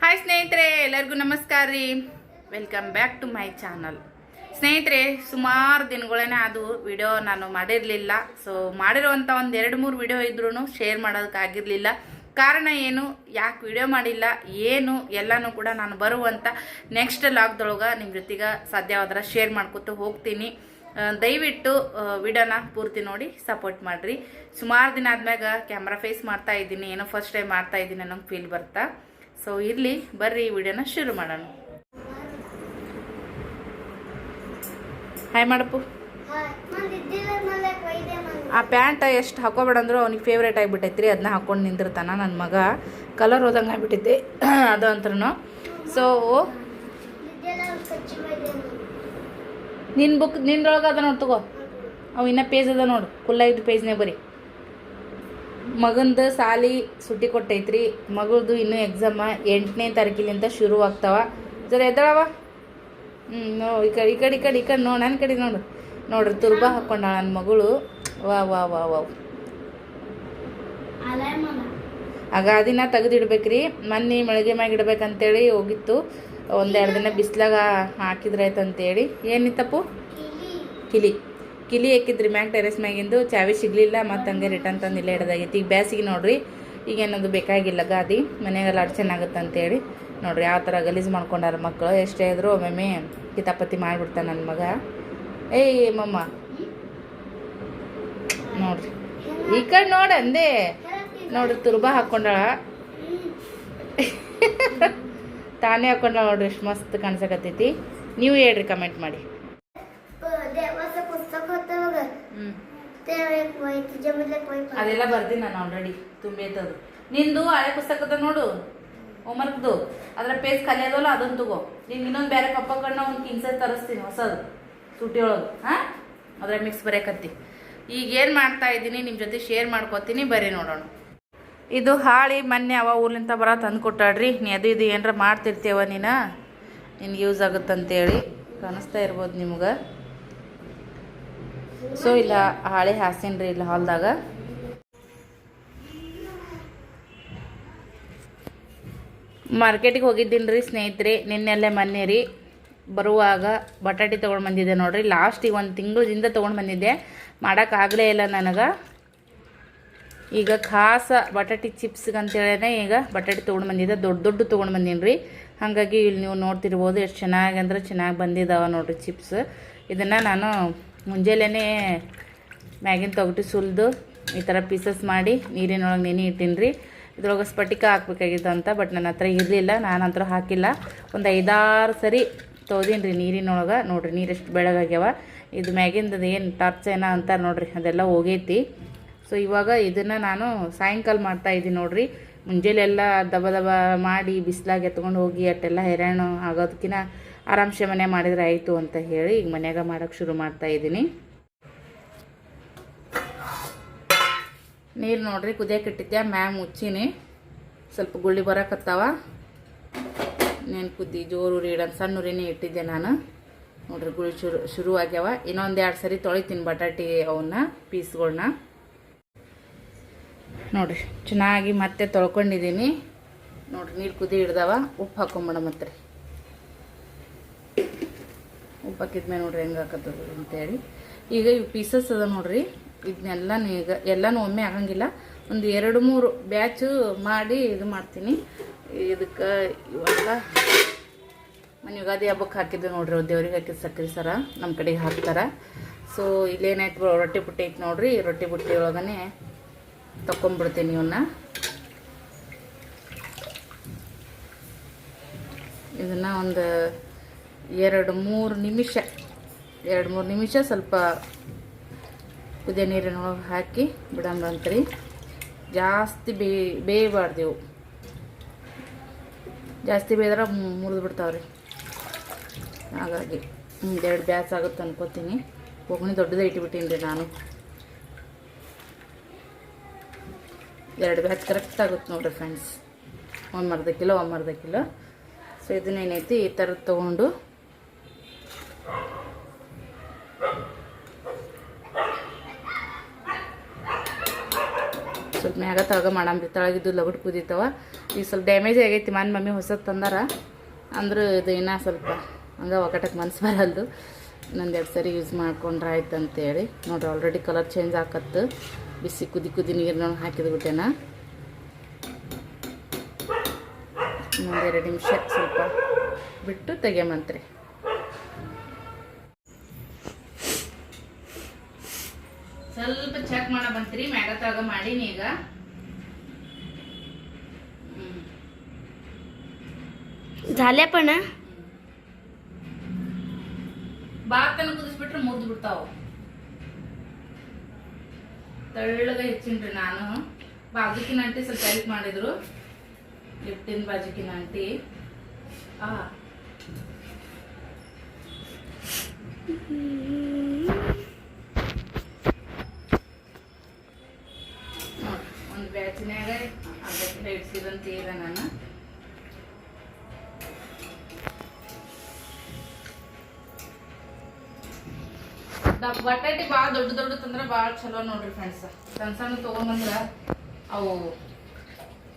Hi ಸ್ನೇಹಿತರೆ, ಎಲ್ಲರಿಗೂ ನಮಸ್ಕಾರ ರೀ. Welcome back to my channel ಸ್ನೇಹಿತರೆ, ಸುಮಾರು ದಿನಗಳೇನೆ ಅದು ವಿಡಿಯೋ ನಾನು ಮಾಡಿರಲಿಲ್ಲ. ಸೊ ಮಾಡಿರುವಂಥ ಒಂದು ಎರಡು ಮೂರು ವಿಡಿಯೋ ಇದ್ರೂ ಶೇರ್ ಮಾಡೋದಕ್ಕಾಗಿರಲಿಲ್ಲ ಕಾರಣ ಏನು? ಯಾಕೆ ವಿಡಿಯೋ ಮಾಡಿಲ್ಲ? ಏನು? ಎಲ್ಲನೂ ಕೂಡ ನಾನು ಬರುವಂಥ ನೆಕ್ಸ್ಟ್ ಲಾಕ್ದೊಳಗೆ ನಿಮ್ಮ ಜೊತೆಗೆ ಸಾಧ್ಯವಾದ್ರೆ ಶೇರ್ ಮಾಡ್ಕೊತ ಹೋಗ್ತೀನಿ. ದಯವಿಟ್ಟು ವಿಡಿಯೋನ ಪೂರ್ತಿ ನೋಡಿ ಸಪೋರ್ಟ್ ಮಾಡಿರಿ. ಸುಮಾರು ದಿನ ಆದ್ಮ್ಯಾಗ ಕ್ಯಾಮ್ರಾ ಫೇಸ್ ಮಾಡ್ತಾ ಇದ್ದೀನಿ. ಏನೋ ಫಸ್ಟ್ ಟೈಮ್ ಮಾಡ್ತಾ ಇದ್ದೀನಿ ಅನ್ನೋಂಗೆ ಫೀಲ್ ಬರ್ತಾ. ಸೊ ಇರಲಿ, ಬರ್ರಿ ಈ ವಿಡಿಯೋನ ಶುರು ಮಾಡೋಣ. ಹಾಯ್ ಮಾಡಪ್ಪು ಆ ಪ್ಯಾಂಟ್ ಎಷ್ಟು ಹಾಕೋಬೇಡ ಅವ್ನಿಗೆ ಫೇವ್ರೇಟ್ ಆಗಿಬಿಟ್ಟೈತ್ರಿ. ಅದನ್ನ ಹಾಕೊಂಡು ನಿಂದಿರ್ತಾನೆ ನನ್ನ ಮಗ. ಕಲರ್ ಹೋದಂಗೆ ಆಗಿಬಿಟ್ಟೈತಿ. ಅದು ಅಂತ್ರೂ ಸೊ ನಿನ್ನ ಬುಕ್ ನಿನ್ನೊಳಗೆ ಅದ ನೋಡಿ ತಗೋ. ಅವು ಇನ್ನೂ ಪೇಜ್ ಅದ ನೋಡು. ಕುಲ್ಲ ಇದ್ದು ಪೇಜ್ನೇ ಬರೀ. ಮಗಂದು ಸಾಲಿ ಸುಟ್ಟಿ ಕೊಟ್ಟೈತ್ರಿ. ಮಗಳದು ಇನ್ನೂ ಎಕ್ಸಾಮ ಎಂಟನೇ ತಾರೀಕಿಲಿಂದ ಶುರು ಆಗ್ತಾವ. ಜರ ಎದ್ದಾಳವ ಹ್ಞೂ ನೋ ಈ ಕಡೆ ಈ ಕಡೆ ಈ ಕಡೆ ಈ ಕಡೆ ನೋಡು ನನ್ನ ಕಡೆ ನೋಡು. ನೋಡ್ರಿ ತುರ್ಬ ಹಾಕ್ಕೊಂಡಾಳ ನನ್ನ ಮಗಳು. ವಾ ವಾ ವಾ ವಾ. ಆಗ ಅದನ್ನ ತೆಗೆದಿಡ್ಬೇಕ್ರಿ. ಮೊನ್ನೆ ಮಳಿಗೆ ಮ್ಯಾಗ ಇಡ್ಬೇಕಂತೇಳಿ ಹೋಗಿತ್ತು. ಒಂದೆರಡು ದಿನ ಬಿಸಿಲಾಗ ಹಾಕಿದ್ರಾಯ್ತು ಅಂತೇಳಿ ಏನಿತ್ತಪ್ಪು ಕಿಲಿ. ಕಿಲಿ ಹಾಕಿದ್ರಿ ಮ್ಯಾಗ ಟೆರೆಸ್ ಮ್ಯಾಗಿಂದು ಚಾವಿ ಸಿಗ್ಲಿಲ್ಲ ಮತ್ತು ಹಂಗೆ ರಿಟರ್ನ್ ತಂದು ಇಲ್ಲೇ ಹಿಡ್ದಾಗೈತಿ ಈಗ ಬ್ಯಾಸಿಗೆ ನೋಡ್ರಿ, ಈಗ ಏನದು ಬೇಕಾಗಿಲ್ಲ ಗಾದಿ, ಮನೆಗೆಲ್ಲ ಅಡ್ಚನ್ ಆಗುತ್ತೆ ಅಂತೇಳಿ. ನೋಡ್ರಿ ಯಾವ ಥರ ಗಲೀಜು ಮಾಡ್ಕೊಂಡಾರ ಮಕ್ಕಳು ಎಷ್ಟೇ ಇದ್ರು ಒಮ್ಮೊಮ್ಮೆ ಕಿತಾಪತಿ ಮಾಡಿಬಿಡ್ತಾನೆ ನನ್ನ ಮಗ. ಏಯ್ ಮಮ್ಮ ನೋಡ್ರಿ. ಈ ಕಡೆ ನೋಡ ಅಂದೇ. ನೋಡ್ರಿ ತುರ್ಬಾ ಹಾಕೊಂಡ ತಾನೇ ಹಾಕೊಂಡ ನೋಡ್ರಿ. ಎಷ್ಟು ಮಸ್ತ್ ಕಾಣಿಸಕತ್ತೈತಿ. ನೀವು ಹೇಳ್ರಿ ಕಮೆಂಟ್ ಮಾಡಿ. ಅದೆಲ್ಲ ಬರ್ತೀನಿ ನಾನು ಆಲ್ರೆಡಿ ತುಂಬೈತದು. ನಿಂದು ಹಳೆ ಪುಸ್ತಕದ ನೋಡು ಹೋಮ್ವರ್ಕ್ದು ಅದ್ರ ಪೇಜ್ ಖಾಲಿ ಅದಲ್ಲ ಅದನ್ನ ತಗೋ. ನಿಂಗೆ ಇನ್ನೊಂದು ಬೇರೆ ಪಪ್ಪ ಕಣ್ಣ ಒಂದು ಕಿಂಗ್ಸೈಜ್ ತರಿಸ್ತೀನಿ, ಹೊಸದು ತುಟಿ ಒಳಗೆ ಹಾಂ? ಅದ್ರ ಮಿಕ್ಸ್ ಬರೆಯಕತ್ತಿ. ಈಗ ಏನು ಮಾಡ್ತಾ ಇದ್ದೀನಿ ನಿಮ್ಮ ಜೊತೆ ಶೇರ್ ಮಾಡ್ಕೊತೀನಿ, ಬರೀ ನೋಡೋಣ. ಇದು ಹಾಳಿ ಮೊನ್ನೆ ಅವ ಊರ್ಲಿಂದ ಬರ ತಂದು ಕೊಟ್ಟಾಡ್ರಿ. ನೀ ಅದು ಇದು ಏನಾರ ಮಾಡ್ತಿರ್ತೇವ ನೀನು? ನಿನ್ಗೆ ಯೂಸ್ ಆಗುತ್ತಂತೇಳಿ. ಕಾಣಿಸ್ತಾ ಇರ್ಬೋದು ನಿಮ್ಗೆ. ಸೊ ಇಲ್ಲ, ಹಾಳೆ ಹಾಸ್ತೀನಿ ಇಲ್ಲ ಹಾಲ್ದಾಗ ಮಾರ್ಕೆಟಿಗೆ ಹೋಗಿದ್ದೀನಿ ರೀ ಸ್ನೇಹಿತರೆ, ನಿನ್ನೆಲ್ಲೇ ಮೊನ್ನೆ ರೀ. ಬರುವಾಗ ಬಟಾಟೆ ತೊಗೊಂಡು ಬಂದಿದ್ದೆ ನೋಡ್ರಿ. ಲಾಸ್ಟಿಗೆ ಒಂದು ತಿಂಗಳಿಂದ ತೊಗೊಂಡು ಬಂದಿದ್ದೆ. ಮಾಡೋಕ್ಕಾಗಲೇ ಇಲ್ಲ ನನಗೆ. ಈಗ ಖಾಸ ಬಟಾಟೆ ಚಿಪ್ಸ್ಗೆ ಅಂತೇಳೇ ಈಗ ಬಟಾಟೆ ತೊಗೊಂಡು ಬಂದಿದ್ದೆ. ದೊಡ್ಡ ದೊಡ್ಡ ತೊಗೊಂಡು ಬಂದೀನಿ ರೀ ಹಾಗಾಗಿ ಇಲ್ಲಿ ನೀವು ನೋಡ್ತಿರ್ಬೋದು, ಎಷ್ಟು ಚೆನ್ನಾಗಿ ಅಂದ್ರೆ ಚೆನ್ನಾಗಿ ಬಂದಿದ್ದಾವೆ ನೋಡ್ರಿ ಚಿಪ್ಸ್ ಇದನ್ನು ನಾನು ಮುಂಜಾನೆ ಮ್ಯಾಗಿನ ತೊಗಟಿ ಸುಲಿದು ಈ ಥರ ಪೀಸಸ್ ಮಾಡಿ ನೀರಿನೊಳಗೆ ನೆನೆ ಇಟ್ಟೀನಿ ರೀ ಇದ್ರೊಳಗೆ ಸ್ಫಟಿಕ ಹಾಕ್ಬೇಕಾಗಿತ್ತು ಅಂತ, ಬಟ್ ನನ್ನ ಹತ್ರ ಇರಲಿಲ್ಲ, ನಾನು ಹತ್ರ ಹಾಕಿಲ್ಲ. ಒಂದು ಐದಾರು ಸರಿ ತೊಳ್ದೀನಿ ರೀ ನೀರಿನೊಳಗೆ. ನೋಡಿರಿ, ನೀರು ಎಷ್ಟು ಬೆಳಗಾಗ್ಯಾವ. ಇದು ಮ್ಯಾಗಿಂದು ಏನು ಟಾರ್ಚ್ ಅಂತಾರೆ ನೋಡ್ರಿ, ಅದೆಲ್ಲ ಹೋಗೈತಿ. ಸೊ ಇವಾಗ ಇದನ್ನು ನಾನು ಸಾಯಂಕಾಲ ಮಾಡ್ತಾ ಇದ್ದೀನಿ ನೋಡ್ರಿ. ಮುಂಜಾನೆಲ್ಲ ದಬ ದಬ ಮಾಡಿ ಬಿಸಿಲಾಗೆ ಎತ್ಕೊಂಡು ಹೋಗಿ, ಅಟ್ಟೆಲ್ಲ ಹೈರಾಣ ಆಗೋದಕ್ಕಿಂತ ಆರಾಮ್ಸೆ ಮನೆ ಮಾಡಿದರೆ ಆಯಿತು ಅಂತ ಹೇಳಿ ಈಗ ಮನೆಯಾಗ ಮಾಡೋಕ್ಕೆ ಶುರು ಮಾಡ್ತಾ ಇದ್ದೀನಿ. ನೀರು ನೋಡ್ರಿ ಕುದಿಯಕ್ಕೆ ಇಟ್ಟಿದ್ದೆ ಮ್ಯಾಮ್ ಮುಚ್ಚಿನಿ. ಸ್ವಲ್ಪ ಗುಳ್ಳಿ ಬರಕತ್ತಾವ ನೇನು ಕುದ್ದಿ ಜೋರು ಇಡೋದು, ಸಣ್ಣ ಉರಿನೇ ಇಟ್ಟಿದ್ದೆ ನಾನು. ನೋಡ್ರಿ ಗುಳಿ ಶುರು ಶುರು ಆಗ್ಯಾವ ಇನ್ನೊಂದು ಎರಡು ಸರಿ ತೊಳಿತೀನಿ ಬಟಾಟಿ ಅವನ್ನ ಪೀಸ್ಗಳನ್ನ ನೋಡ್ರಿ, ಚೆನ್ನಾಗಿ ಮತ್ತೆ ತೊಳ್ಕೊಂಡಿದ್ದೀನಿ. ನೋಡ್ರಿ, ನೀರು ಕುದಿ ಹಿಡ್ದವ. ಉಪ್ಪು ಹಾಕೊಂಬಿಡ ಮತ್ತೆ ಉಪ್ಪು ನೋಡ್ರಿ ಹೆಂಗೆ ಹಾಕತ್ತದ ಅಂತೇಳಿ. ಈಗ ಇವು ಪೀಸಸ್ ಅದ ನೋಡ್ರಿ. ಇದನ್ನೆಲ್ಲ ಈಗ ಎಲ್ಲನೂ ಒಮ್ಮೆ ಆಗಂಗಿಲ್ಲ. ಒಂದು ಎರಡು ಮೂರು ಬ್ಯಾಚು ಮಾಡಿ ಇದು ಮಾಡ್ತೀನಿ. ಇದಕ್ಕೆ ಇವೆಲ್ಲ ಮನೆ ಯುಗಾದಿ ಹಬ್ಬಕ್ಕೆ ಹಾಕಿದ್ದು ನೋಡ್ರಿ. ದೇವ್ರಿಗೆ ಹಾಕಿದ ಸಕ್ಕರೆ ಸರ ನಮ್ಮ ಕಡೆಗೆ ಹಾಕ್ತಾರೆ. ಸೊ ಇಲ್ಲೇನಾಯ್ತು ರೊಟ್ಟಿ ಬುಟ್ಟಿ ಐತೆ ನೋಡ್ರಿ. ರೊಟ್ಟಿ ಬುಟ್ಟಿ ಒಳಗನೆ ತಕೊಂಡ್ಬಿಡ್ತೀನಿ ಇವನ್ನ ಇದನ್ನು ಒಂದು ಎರಡು ಮೂರು ನಿಮಿಷ, ಎರಡು ಮೂರು ನಿಮಿಷ ಸ್ವಲ್ಪ ಕುದಿಯೋ ನೀರಿನೊಳಗೆ ಹಾಕಿ ಬಿಡಂಬಂತ್ರಿ ಜಾಸ್ತಿ ಬೇ ಬೇಯಬಾರ್ದು ಇವು ಜಾಸ್ತಿ ಬೇಯ್ದ್ರೆ ಮುರಿದು ಬಿಡ್ತಾವ್ರಿ. ಹಾಗಾಗಿ ಎರಡು ಬ್ಯಾಸ್ ಆಗುತ್ತೆ ಅನ್ಕೋತೀನಿ. ಒಗ್ಗಣಿ ದೊಡ್ಡದೇ ಇಟ್ಬಿಟ್ಟೀನಿ ರೀ ನಾನು. ಎರಡು ಬ್ಯಾಚ್ ಕರೆಕ್ಟ್ ಆಗುತ್ತೆ ನೋಡ್ರಿ ಫ್ರೆಂಡ್ಸ್. ಒಂದು ಮರದ ಕಿಲೋ, ಒಂದು ಅರ್ಧ ಕಿಲೋ. ಸೊ ಇದನ್ನೇನೈತಿ ಈ ಥರದ್ದು ತೊಗೊಂಡು ಸ್ವಲ್ಪ ಮ್ಯಾಗ ತಳಗ ಮಾಡಂಬ್ರಿ ತಳಗಿದ್ದು ಲಗಡ್ ಕುದಿತಾವ ಈಗ ಸ್ವಲ್ಪ ಡ್ಯಾಮೇಜ್ ಆಗೈತಿ, ಮನೆ ಮಮ್ಮಿ ಹೊಸದು ತಂದಾರ. ಅಂದ್ರೆ ಇದು ಇನ್ನೂ ಸ್ವಲ್ಪ ಹಂಗೆ ಒಕ್ಕಟಕ್ಕೆ ಮನ್ಸು ಬರಲ್ದು. ಇನ್ನೊಂದು ಎರಡು ಸರಿ ಯೂಸ್ ಮಾಡ್ಕೊಂಡ್ರೆ ಆಯ್ತು ಅಂತೇಳಿ ನೋಡ್ರಿ ಆಲ್ರೆಡಿ ಕಲರ್ ಚೇಂಜ್ ಆಕತ್ತು. ಬಿಸಿ ಕುದಿ ಕುದಿ ನೀರಿನೊಳಗೆ ಮುಂದೆ ಎರಡು ನಿಮಿಷ ಸ್ವಲ್ಪ ಬಿಟ್ಟು ತೆಗೆಯಮಂತ್ರಿ. ಸ್ವಲ್ಪ ಚೆಕ್ ಮಾಡ ಬಂತ್ರಿ ಮ್ಯಾಗ ತಗ ಮಾಡೀನಿ ಈಗ ಹ್ಮ್. झाले पण ಭಾತನ ಕುದಿಸ್ಬಿಟ್ರೆ ಮುರಿದು ಬಿಡ್ತಾವ ತೆಳ್ಳಗ ಹೆಚ್ಚಿನ್ರಿ ನಾನು ಬಾಜುಕಿನ ಆಂಟಿ ಸ್ವಲ್ಪ ಹೆಲ್ಪ್ ಮಾಡಿದ್ರು ಲಿಫ್ಟಿನ ಬಾಜುಕಿನ ಆಂಟಿ ಆ ಬ್ಯಾಚಿನ್ಯಾಗ ಅರ್ಧ ಇಡ್ಸಿದಂತ ನಾನು. ಬಟಾಟಿ ಭಾಳ ದೊಡ್ಡ ದೊಡ್ಡ ತಂದ್ರೆ ಭಾಳ ಚಲೋ ನೋಡ್ರಿ ಫ್ರೆಂಡ್ಸ್ ಸಣ್ಣ ಸಣ್ಣ ತೊಗೊಂಬಂದ್ರ ಅವು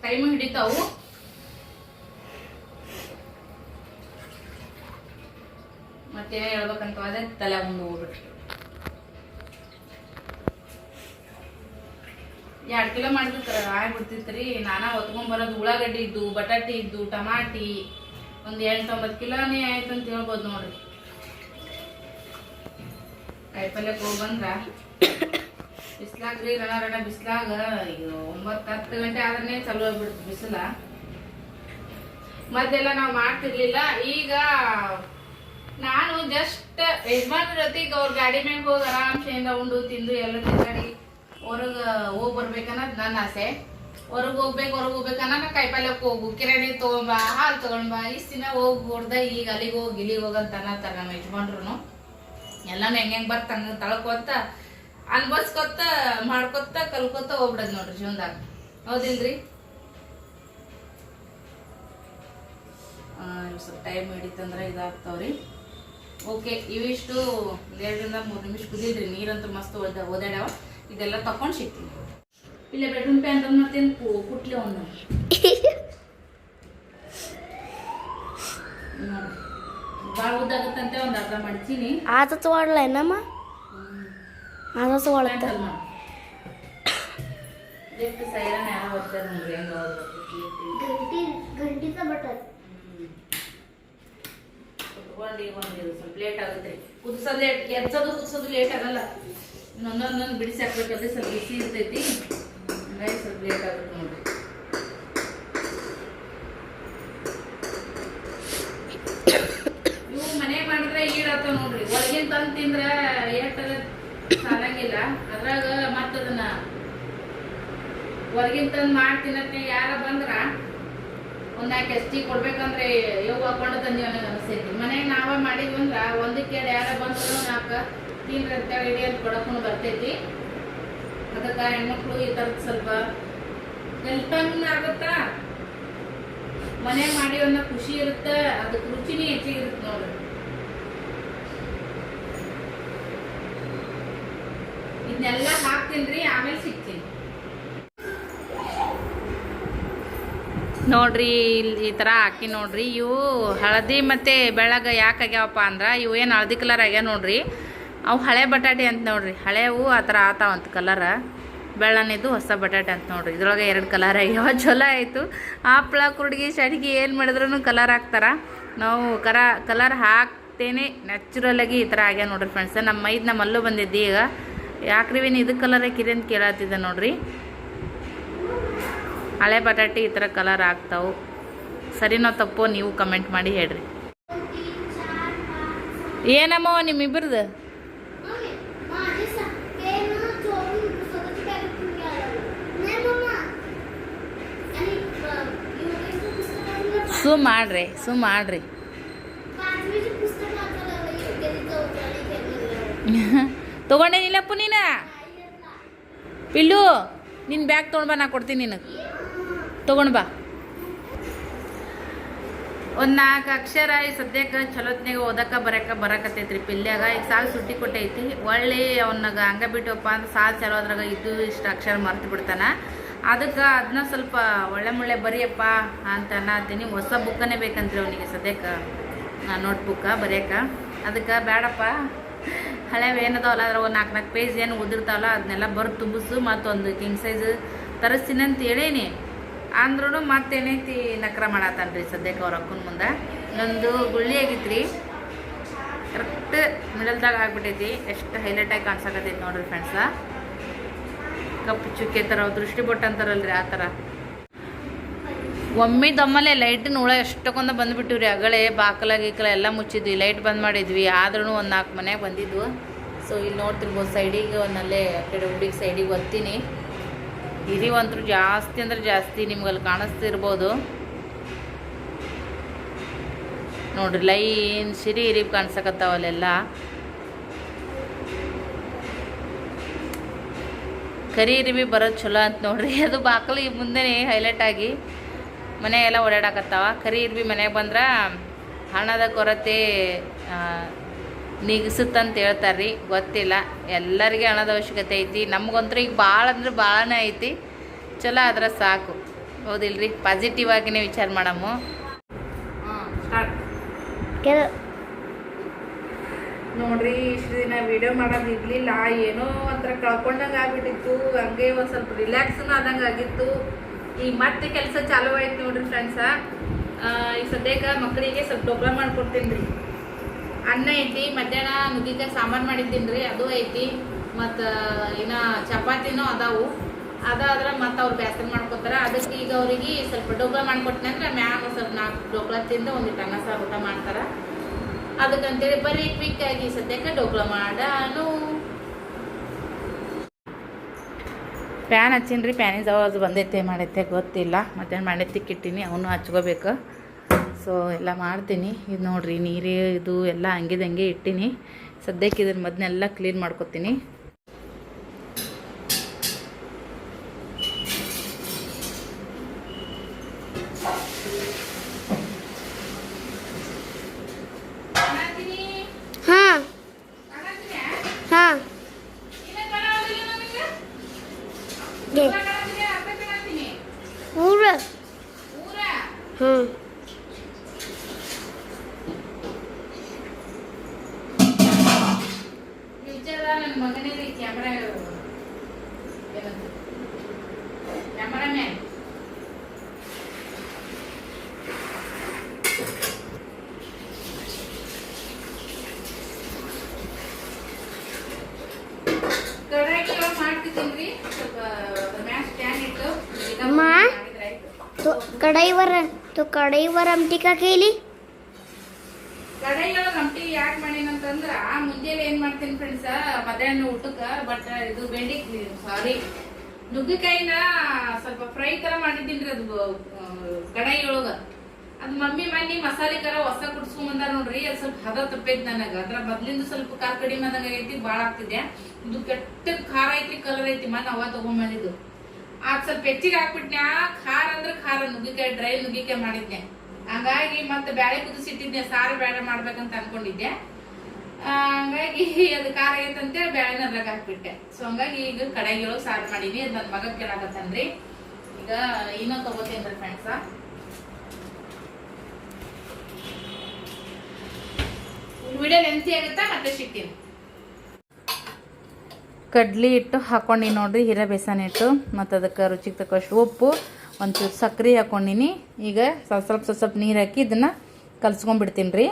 ಟೈಮ್ ಹಿಡಿತಾವು. ಮತ್ತೆ ಹೇಳ್ಬೇಕಂತ ಅದೇ ತಲೆ ಮುಂದೆ ಹೋಗ್ಬಿಟ್ರು ಎರಡು ಕಿಲೋ ಮಾಡಿದ್ರೆ ಆಗ್ಬಿಡ್ತಿತ್ರಿ ನಾನಾ ಹೊತ್ಕೊಂಬರೋದು ಉಳ್ಳಾಗಡ್ಡಿ ಇದ್ದು, ಬಟಾಟಿ ಇದ್ದು, ಟಮಾಟಿ. ಒಂದು ಎಂಟೊಂಬತ್ತು ಕಿಲೋನೇ ಆಯ್ತು ಅಂತ ಹೇಳ್ಬೋದು ನೋಡ್ರಿ. ಕಾಯಿಪಲ್ಯಕ್ಕೆ ಹೋಗಿ ಬಂದ್ರ? ಬಿಸ್ಲಾಗ ರೀ ರಣ ರಣ ಬಿಸ್ಲಾಗ. ಈಗ ಒಂಬತ್ತು ಹತ್ತು ಗಂಟೆ ಆದ್ರೆ ಚಲೋ ಆಗ್ಬಿಡ್ತು ಬಿಸಿಲ. ಮೊದಲೆಲ್ಲ ನಾವು ಮಾಡ್ತಿರ್ಲಿಲ್ಲ. ಈಗ ನಾನು ಜಸ್ಟ್ ಯಜಮಾನ್ ಜೊತೆಗೆ ಅವ್ರ ಗಾಡಿ ಮ್ಯಾಗ ಹೋಗಿ ಆರಾಮ್ಸೆಯಿಂದ ಉಂಡು, ತಿಂದು ಎಲ್ಲ ತಿರ್ಗಾಡಿ ಹೊರಗೆ ಹೋಗಿ ಬರ್ಬೇಕನ್ನೋದು ನನ್ನ ಆಸೆ. ಹೊರಗ್ ಹೋಗ್ಬೇಕು, ಹೊರಗೆ ಹೋಗ್ಬೇಕು ಅನ್ನೋ ಹೋಗು. ಕಿರಾಣಿ ತೊಗೊಂಬ, ಹಾಲು ತಗೊಂಡ್ಬಾ, ಇಷ್ಟು ದಿನ ಹೋಗ್ ಹೊಡ್ದ ಈಗ ಅಲ್ಲಿಗೆ ಹೋಗಿ, ಇಲ್ಲಿಗೆ ಹೋಗಂತ ಅನ್ನತ್ತಾರ ನಮ್ಮ ಯಜಮಾನ್ರು ಎಲ್ಲಾನು ಹೆಂಗ್ ಹೆಂಗ್ ಬರ್ತಂಗ ತಳ್ಕೊತ ಅನ್ಬಸ್ಕೊತ ಮಾಡ್ಕೊತ ಕಲ್ಕೊತ ಹೋಗ್ಬಿಡದ್ ನೋಡ್ರಿ ಜೀವನದಾಗ. ಹೌದಿಲ್ರಿ? ಸ್ವಲ್ಪ ಟೈಮ್ ಹಿಡಿತಂದ್ರ ಇದಾಗ್ತಾವ್ರಿ. ಓಕೆ ಇವಿಷ್ಟು ಎರಡರಿಂದ ಮೂರು ನಿಮಿಷ ಕುದಿದ್ರಿ ನೀರಂತೂ ಮಸ್ತ್ ಓದ ಇದೆಲ್ಲ ತಕೊಂಡು ಸಿಗ್ತೀನಿ ಇಲ್ಲೇ ಬೆಡ್ರೂಮ್ ಪೇ ಅಂತ ಮಾಡ್ತೇನೆ ಕುಟ್ಲೆ ಒಂದು ಭಾಳ ಉದ್ದಾಗುತ್ತಂತೆ ಒಂದು ಅರ್ಧ ಮಾಡ್ತೀನಿ ಆದತ್ತು ಒಳ್ಳೆ ಏನಮ್ಮ ಆದತ್ತು ಒಳ್ಳೆ ಎಷ್ಟು ಸೈರನ್ ಯಾರು ಬರ್ತಾರೆ ನನಗೆ ಹೆಂಗೆ ಗಂಟಿ ಒಂದು ಒಂದು ಲೇಟ್ ಆಗುತ್ತೆ ಕುದಿಸೋದು ಲೇಟ್ ಎಚ್ಚೋದು ಕುದಿಸೋದು ಲೇಟ್ ಆಗಲ್ಲ ಇನ್ನೊಂದೊಂದೊಂದು ಬಿಡಿಸಿ ಹಾಕ್ಬೇಕಂದ್ರೆ ಸ್ವಲ್ಪ ಬಿಸಿ ಇರ್ತೈತಿ. ಹಂಗಾಗಿ ಸ್ವಲ್ಪ ಲೇಟ್ ಆಗುತ್ತೆ ನೋಡ್ರಿ ಇವು ಮನೆ ಮಾಡಿದ್ರೆ ಈಡಾಗ್ತಾವ ನೋಡ್ರಿ. ಒಳಗಿನ ತಂದು ತಿಂದ್ರೆ ಏಟದ ಸಾಲಂಗಿಲ್ಲ. ಅದ್ರಾಗ ಮತ್ತದನ್ನ ಹೊರಗಿನ ತಂದು ಮಾಡ್ತೀನಂತೆ ಯಾರ ಬಂದ್ರ ಒಂದ್ ನಾಲ್ಕು ಕೊಡ್ಬೇಕಂದ್ರೆ ಯೋಗ ಕೊಂಡು ತಂದಿ ನನಗೆ ಅನಿಸ್ತೈತಿ ಮನೆಗೆ ನಾವ ಮಾಡಿದ್ವಿ ಒಂದಕ್ಕೆ ಯಾರ ಬಂದ್ರು ನಾಲ್ಕು ತಿನ್ರಿ ಅಂತ ಇಡೀ ಅಂತ ಕೊಡಕ್ಕೂ ಬರ್ತೈತಿ. ಅದಕ್ಕೆ ಹೆಣ್ಮಕ್ಳು ಈ ಥರದ್ದು ಸ್ವಲ್ಪ ಹೆಲ್ಪಂಗ್ ಆಗುತ್ತಾ? ಮನೆ ಮಾಡಿ ಅನ್ನೋ ಖುಷಿ ಇರುತ್ತೆ ಅದಕ್ಕೆ ರುಚಿನೇ ಹೆಚ್ಚಿಗಿರುತ್ತೆ ನೋಡ್ರಿ. ಇದನ್ನೆಲ್ಲ ಹಾಕ್ತೀನಿ ಆಮೇಲೆ ಸಿಗ್ತೀನಿ. ನೋಡ್ರಿ ಇಲ್ಲಿ ಈ ಥರ ಹಾಕಿ ನೋಡ್ರಿ. ಇವು ಹಳದಿ ಮತ್ತು ಬೆಳಗ್ಗೆ ಯಾಕೆ ಆಗ್ಯಾವಪ್ಪ ಅಂದ್ರೆ, ಇವು ಏನು ಹಳದಿ ಕಲರ್ ಆಗ್ಯಾವ ನೋಡ್ರಿ. ಅವು ಹಳೆ ಬಟಾಟೆ ಅಂತ ನೋಡ್ರಿ. ಹಳೆವು ಆ ಥರ ಆತಾವಂತ ಕಲರ ಬೆಳ್ಳನಿದ್ದು ಹೊಸ ಬಟಾಟೆ ಅಂತ ನೋಡ್ರಿ. ಇದ್ರೊಳಗೆ ಎರಡು ಕಲರ್ ಆಗ್ಯಾವ. ಚಲೋ ಆಯಿತು. ಹಪ್ಳ ಕುಡುಗಿ ಸಡಿಗೆ ಏನು ಮಾಡಿದ್ರೂ ಕಲರ್ ಹಾಕ್ತಾರ. ನಾವು ಕರ ಕಲರ್ ಹಾಕ್ತೇನೆ. ನ್ಯಾಚುರಲಾಗಿ ಈ ಥರ ಆಗ್ಯಾವ ನೋಡ್ರಿ ಫ್ರೆಂಡ್ಸ್ ನಮ್ಮ ಮೈದ್ ನಮ್ಮ ಅಲ್ಲೂ ಬಂದಿದ್ದು ಈಗ. ಯಾಕ್ರಿ ಇದು ಕಲರ್ ಹಾಕಿದೆ ಅಂತ ಕೇಳತ್ತಿದ್ದೆ ನೋಡ್ರಿ. ಹಳೆ ಬಟಾಟೆ ಈ ಥರ ಕಲರ್ ಆಗ್ತಾವು. ಸರಿನೋ ತಪ್ಪೋ ನೀವು ಕಮೆಂಟ್ ಮಾಡಿ ಹೇಳ್ರಿ. ಏನಮ್ಮ ನಿಮ್ಮಿಬ್ಬರದು ಸು ಮಾಡ್ರಿ ಸು ಮಾಡ್ರಿ. ತೊಗೊಂಡೇನಿಲ್ಲಪ್ಪ ನೀನ? ಪಿಲ್ಲು ನಿನ್ನ ಬ್ಯಾಗ್ ತೊಗೊಂಡು ಬಾ, ನಾ ಕೊಡ್ತೀನಿ ನಿನಗೆ. ತೊಗೊಂಡು ಬಾ. ಒಂದು ನಾಲ್ಕು ಅಕ್ಷರ ಈ ಸದ್ಯಕ್ಕೆ ಚಲೋತ್ನಾಗ ಓದಕ್ಕೆ ಬರಕ್ಕೆ ಬರಕತ್ತೈತ್ರಿ. ಪಿಲ್ಯಾಗ ಈಗ ಸಾಲು ಸುಟ್ಟಿ ಕೊಟ್ಟೈತಿ. ಒಳ್ಳೆ ಅವನಾಗ ಹಂಗ ಬಿಟ್ಟವಪ್ಪ ಅಂದ್ರೆ ಸಾಲು ಚಲೋ ಅದ್ರಾಗ ಇದು ಇಷ್ಟು ಅಕ್ಷರ ಮರ್ತು ಬಿಡ್ತಾನ. ಅದಕ್ಕೆ ಅದನ್ನ ಸ್ವಲ್ಪ ಒಳ್ಳೆ ಮುಳ್ಳೆ ಬರೆಯಪ್ಪ ಅಂತ ಅನ್ನತ್ತೀನಿ. ಹೊಸ ಬುಕ್ಕನೇ ಬೇಕಂತ್ರಿ ಅವನಿಗೆ ಸದ್ಯಕ್ಕೆ. ನೋಟ್ ಬುಕ್ಕ ಅದಕ್ಕೆ ಬೇಡಪ್ಪ ಹಳೆವು ಏನದಾವಲ್ಲ ಅದ್ರ ಒಂದು ನಾಲ್ಕು ನಾಲ್ಕು ಪೇಜ್ ಏನು ಓದಿರ್ತಾವಲ್ಲ ಅದನ್ನೆಲ್ಲ ಬರೆದು ತುಂಬಿಸು ಮತ್ತೊಂದು ಕಿಂಗ್ ಸೈಜ್ ತರಿಸ್ತೀನಿ ಅಂತ ಹೇಳೀನಿ. ಅಂದ್ರೂ ಮತ್ತೇನೈತಿ ನಕ್ರ ಮಾಡತ್ತಾನ್ರಿ ಸದ್ಯಕ್ಕೆ ಅವ್ರ ಅಕ್ಕನ ಮುಂದೆ. ನಂದು ಗುಳ್ಳಿ ರೀ ಕರೆಕ್ಟ್ ಮಿಡಲ್ದಾಗ ಆಗಿಬಿಟ್ಟೈತಿ. ಎಷ್ಟು ಹೈಲೈಟಾಗಿ ಕಾಣಿಸಕತ್ತೈತಿ ನೋಡ್ರಿ ಫ್ರೆಂಡ್ಸ ಕಪ್ಪು ಚುಕ್ಕೆ ಥರ ದೃಷ್ಟಿ ಅಂತಾರಲ್ರಿ ಆ ಥರ ಒಮ್ಮೆ ದಮ್ಮಲೆ ಲೈಟಿನ ಹುಳ ಎಷ್ಟಕ್ಕೊಂದ ರೀ ಅಗಳೇ, ಬಾಕಲ, ಗೀಕಲ ಎಲ್ಲ ಮುಚ್ಚಿದ್ವಿ. ಲೈಟ್ ಬಂದ್ ಮಾಡಿದ್ವಿ. ಆದ್ರೂ ಒಂದು ನಾಲ್ಕು ಮನೆಗೆ ಬಂದಿದ್ವು. ಸೊ ಇಲ್ಲಿ ನೋಡ್ತಿರ್ಬೋದು ಸೈಡಿಗೆ ಒಂದಲ್ಲೇ ಕಡೆ ಹುಡುಗಿ ಸೈಡಿಗೆ ಒತ್ತೀನಿ. ಇರಿವಂತರೂ ಜಾಸ್ತಿ ಅಂದ್ರೆ ಜಾಸ್ತಿ ನಿಮ್ಗೆ ಅಲ್ಲಿ ಕಾಣಿಸ್ತಿರ್ಬೋದು. ನೋಡ್ರಿ ಲೈನ್ ಸಿರಿ ಇರಿ ಕಾಣಿಸಕತ್ತಾವ ಅಲ್ಲೆಲ್ಲ ಕರಿ ಇರಿವಿ ಬರೋದು ಚಲೋ ಅಂತ ನೋಡ್ರಿ. ಅದು ಬಾಕಲಿ ಮುಂದೆ ಹೈಲೈಟ್ ಆಗಿ ಮನೆಯೆಲ್ಲ ಓಡಾಡಕತ್ತಾವ. ಕರಿ ಇರ್ಬಿ ಮನೆಗೆ ಬಂದ್ರೆ ಹಣದ ಕೊರತೆ ಆ, ಅಂತ ಹೇಳ್ತಾರ್ರಿ ಗೊತ್ತಿಲ್ಲ. ಎಲ್ಲರಿಗೆ ಹಣದ ಅವಶ್ಯಕತೆ ಐತಿ. ನಮಗಂತೂ ಈಗ ಭಾಳ ಅಂದ್ರೆ ಭಾಳನೇ ಐತಿ. ಚಲೋ ಆದ್ರೆ ಸಾಕು. ಹೌದಿಲ್ರಿ? ಪಾಸಿಟಿವ್ ಆಗಿನೇ ವಿಚಾರ ಮಾಡಮ್ಮು. ನೋಡ್ರಿ ಇಷ್ಟು ದಿನ ವಿಡಿಯೋ ಮಾಡೋದು ಇರ್ಲಿಲ್ಲ. ಏನೋ ಒಂಥರ ಕಳ್ಕೊಂಡಂಗೆ ಆಗ್ಬಿಟ್ಟಿತ್ತು. ಹಂಗೆ ಒಂದು ಸ್ವಲ್ಪ ರಿಲ್ಯಾಕ್ಸ್ ಆದಂಗೆ ಆಗಿತ್ತು. ಈಗ ಮತ್ತೆ ಕೆಲಸ ಚಾಲೂ ಆಯ್ತು ನೋಡ್ರಿ ಫ್ರೆಂಡ್ಸ ಈ ಸದ್ಯಕ್ಕೆ ಮಕ್ಕಳಿಗೆ ಸ್ವಲ್ಪ ಡೊಬ್ಳ ಮಾಡ್ಕೊಡ್ತೀನಿ ರೀ. ಅನ್ನ ಐತಿ, ಮಧ್ಯಾಹ್ನ ನುಗ್ಗಿಕಾಯಿ ಸಾಂಬಾರು ಮಾಡಿದ್ದೀನಿ ರೀ ಅದು ಐತಿ. ಮತ್ತು, ಇನ್ನು ಚಪಾತಿನೂ ಅದಾವು. ಅದಾದ್ರೆ ಮತ್ತೆ ಅವ್ರು ಬೇಸರ ಮಾಡ್ಕೊತಾರೆ. ಅದಕ್ಕೆ ಈಗ ಅವ್ರಿಗೆ ಸ್ವಲ್ಪ ಡೊಬ್ಳ ಮಾಡ್ಕೊಟ್ನೆ ಅಂದ್ರೆ ಮ್ಯಾಮ್ ಸ್ವಲ್ಪ ನಾಲ್ಕು ಡೊಬ್ಳ ತಿಂದು ಒಂದಿಟ್ಟು ಅನ್ನ ಸಾರು ಊಟ ಮಾಡ್ತಾರೆ. ಅದಕ್ಕಂತೇಳಿ ಬರೀ ಕ್ವಿಕ್ ಆಗಿ ಸದ್ಯಕ್ಕೆ ಡೋಕ್ಲ ಮಾಡಾನು. ಪ್ಯಾನ್ ಹಚ್ಚಿನ್ರಿ ಪ್ಯಾನಿಂದ ಅವಾಜ್ ಬಂದೈತೆ, ಮಾಡೈತೆ, ಗೊತ್ತಿಲ್ಲ. ಮಧ್ಯಾಹ್ನ ಮಾಡೈತಿಕ್ಕಿಟ್ಟಿನಿ ಅವನು ಹಚ್ಕೋಬೇಕು. ಸೊ ಎಲ್ಲ ಮಾಡ್ತೀನಿ. ಇದು ನೋಡ್ರಿ, ನೀರು, ಇದು ಎಲ್ಲ ಹಂಗಿದಂಗೆ ಇಟ್ಟೀನಿ. ಸದ್ಯಕ್ಕೆ ಇದ್ರ ಮೊದಲೆಲ್ಲ ಕ್ಲೀನ್ ಮಾಡ್ಕೊತೀನಿ. ಕಡೆಯುವರ ಟಿಕಾ ಕೇಳಿ. ಕಡೆಯೊಳಗೆ ನಮ್ಟಿ ಯಾಕೆ ಮಾಡೀನಂತಂದ್ರ ಮುಂಜಾನೆ ಏನ್ ಮಾಡ್ತೀನಿ ಫ್ರೆಂಡ್ಸ್ ಮಧ್ಯಾಹ್ನ ಊಟಕ್ಕ ಬಟ್ ಇದು ಬೆಂಡಿ ಸಾರಿ ನುಗ್ಗಿಕಾಯಿನ ಸ್ವಲ್ಪ ಫ್ರೈ ತರ ಮಾಡಿದ್ದೀನಿ ಅದು ಕಡಾಯಿಯೊಳಗ. ಅದು ಮಮ್ಮಿ ಮನಿ ಮಸಾಲೆ ಕರ ಹೊಸ ಕುಡ್ಸ್ಕೊಂಡ್ ಬಂದಾರ ನೋಡ್ರಿ, ಅದು ಸ್ವಲ್ಪ ಹದ ತಪ್ಪೈತಿ ನನಗ. ಅದ್ರ ಬದ್ಲಿಂದ ಸ್ವಲ್ಪ ಖಾರ ಕಡಿಮೆ ಆದಂಗ ಐತಿ ಬಾಳ ಆಗ್ತಿದೆ ಇದು ಕೆಟ್ಟ ಖಾರ ಐತಿ ಕಲರ್ ಐತಿ, ಮನ್ ಅವ ತಗೊಂಡ್ಬಂದಿದ್ದು ಅದ್ ಸ್ವಲ್ಪ ಹೆಚ್ಚಿಗೆ ಹಾಕ್ಬಿಟ್ನ್ಯಾ? ಖಾರ ಅಂದ್ರೆ ಖಾರ, ನುಗ್ಗಿಕಾಯಿ ಡ್ರೈ ನುಗ್ಗಿಕಾಯಿ ಮಾಡಿದ್ನೆ ಹಂಗಾಗಿ ಮತ್ತೆ ಬ್ಯಾಳೆ ಕುದಿಸಿಟ್ಟಿದ್ದೆ ಸಾರು ಬೇಡ ಮಾಡ್ಬೇಕಂತ ಅನ್ಕೊಂಡಿದ್ದೆ. ಹಂಗಾಗಿ ಅದು ಖಾರ ಐತಂತೇಳಿ ಬ್ಯಾಳೆನ ಅದ್ರಾಗ ಹಾಕ್ಬಿಟ್ಟೆ. ಸೊ ಹಂಗಾಗಿ ಈಗ ಕಡೆಗೆ ಸಾರು ಮಾಡೀನಿ. ಅದು ನನ್ನ ಮಗ ಕೇಳಾಕತ್ತನ್ರಿ. ಈಗ ಇನ್ನೊಂದ್ ತಗೋತೀನಿ ಫ್ರೆಂಡ್ಸ ವಿಡಿಯೋ ನೆನ್ಸಿ ಆಗುತ್ತಾ ಮತ್ತೆ ಸಿಗ್ತೀನಿ. ಕಡ್ಲಿ ಹಿಟ್ಟು ಹಾಕೊಂಡಿನಿ ನೋಡ್ರಿ, ಹಿರ ಬೇಸನ್ ಹಿಟ್ಟು, ಮತ್ತು ಅದಕ್ಕೆ ರುಚಿಗೆ ತಕ್ಕಷ್ಟು ಉಪ್ಪು, ಒಂಚೂರು ಸಕ್ಕರೆ ಹಾಕೊಂಡಿನಿ. ಈಗ ಸ್ವಲ್ಪ ಸ್ವಲ್ಪ ಸ್ವಲ್ಪ ನೀರು ಹಾಕಿ ಇದನ್ನು ಕಲಸ್ಕೊಂಡ್ಬಿಡ್ತೀನಿ ರೀ